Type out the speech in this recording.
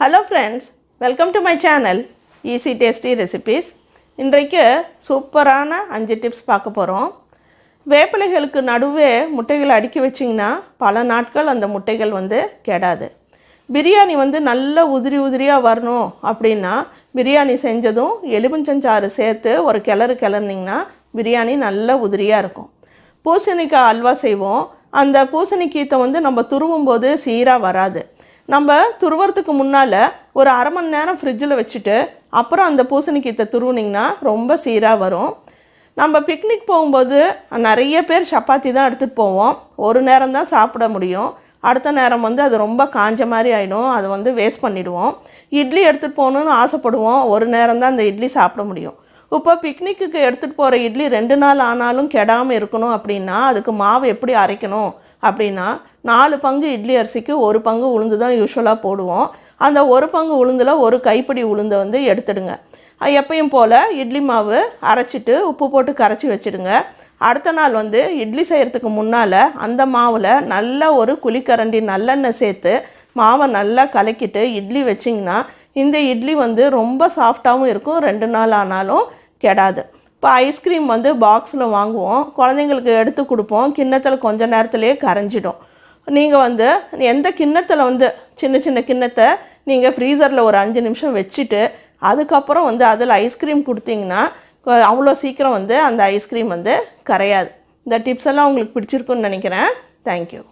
Hello friends welcome to my channel easy tasty recipes இன்றைக்கு சூப்பரான அஞ்சு டிப்ஸ் பார்க்க போகிறோம் வேப்பிலைகளுக்கு நடுவே முட்டைகளை அடுக்கி வச்சிங்கன்னா பல நாட்கள் அந்த முட்டைகள் வந்து கெடாது. பிரியாணி வந்து நல்ல உதிரி உதிரியாக வரணும் அப்படின்னா பிரியாணி செஞ்சதும் எலுமிச்சஞ்சாறு சேர்த்து ஒரு கிளறு கிளறினிங்கன்னா பிரியாணி நல்ல உதிரியாக இருக்கும். பூசணிக்காய் அல்வா செய்வோம். அந்த பூசணிக்கீத்தை வந்து நம்ம துருவும் போது சீராக வராது. நம்ம துருவறதுக்கு முன்னால் ஒரு அரை மணி நேரம் ஃப்ரிட்ஜில் வச்சுட்டு அப்புறம் அந்த பூசணிக்கீத்தை துருவுனிங்கன்னா ரொம்ப சீராக வரும். நம்ம பிக்னிக் போகும்போது நிறைய பேர் சப்பாத்தி தான் எடுத்துகிட்டு போவோம். ஒரு நேரம் தான் சாப்பிட முடியும். அடுத்த நேரம் வந்து அது ரொம்ப காஞ்ச மாதிரி ஆகிடும் அதை வந்து வேஸ்ட் பண்ணிவிடுவோம் இட்லி எடுத்துகிட்டு போகணுன்னு ஆசைப்படுவோம். ஒரு நேரம் தான் அந்த இட்லி சாப்பிட முடியும். இப்போ பிக்னிக்கு எடுத்துகிட்டு போகிற இட்லி ரெண்டு நாள் ஆனாலும் கெடாமல் இருக்கணும் அப்படின்னா அதுக்கு மாவு எப்படி அரைக்கணும் அப்படின்னா நாலு பங்கு இட்லி அரிசிக்கு ஒரு பங்கு உளுந்து தான் யூஸ்வலாக போடுவோம். அந்த ஒரு பங்கு உளுந்தில் ஒரு கைப்பிடி உளுந்தை வந்து எடுத்துடுங்க. அது எப்பயும் போல் இட்லி மாவு அரைச்சிட்டு உப்பு போட்டு கரைச்சி வச்சுடுங்க. அடுத்த நாள் வந்து இட்லி செய்கிறதுக்கு முன்னால் அந்த மாவில் நல்ல ஒரு குழிக்கரண்டி நல்லெண்ணெய் சேர்த்து மாவை நல்லா கலக்கிட்டு இட்லி வச்சிங்கன்னா இந்த இட்லி வந்து ரொம்ப சாஃப்டாகவும் இருக்கும் ரெண்டு நாள் ஆனாலும் கெடாது. இப்போ ஐஸ்கிரீம் வந்து பாக்ஸில் வாங்குவோம். குழந்தைங்களுக்கு எடுத்து கொடுப்போம். கிண்ணத்தில் கொஞ்ச நேரத்துலேயே கரைஞ்சிடும். நீங்கள் வந்து எந்த கிண்ணத்தில் வந்து சின்ன சின்ன கிண்ணத்தை நீங்கள் ஃப்ரீசரில் ஒரு அஞ்சு நிமிஷம் வச்சுட்டு அதுக்கப்புறம் வந்து அதில் ஐஸ்கிரீம் கொடுத்தீங்கன்னா அவ்வளோ சீக்கிரம் வந்து அந்த ஐஸ்கிரீம் வந்து கரையாது. இந்த டிப்ஸ் எல்லாம் உங்களுக்கு பிடிச்சிருக்குன்னு நினைக்கிறேன். தேங்க்யூ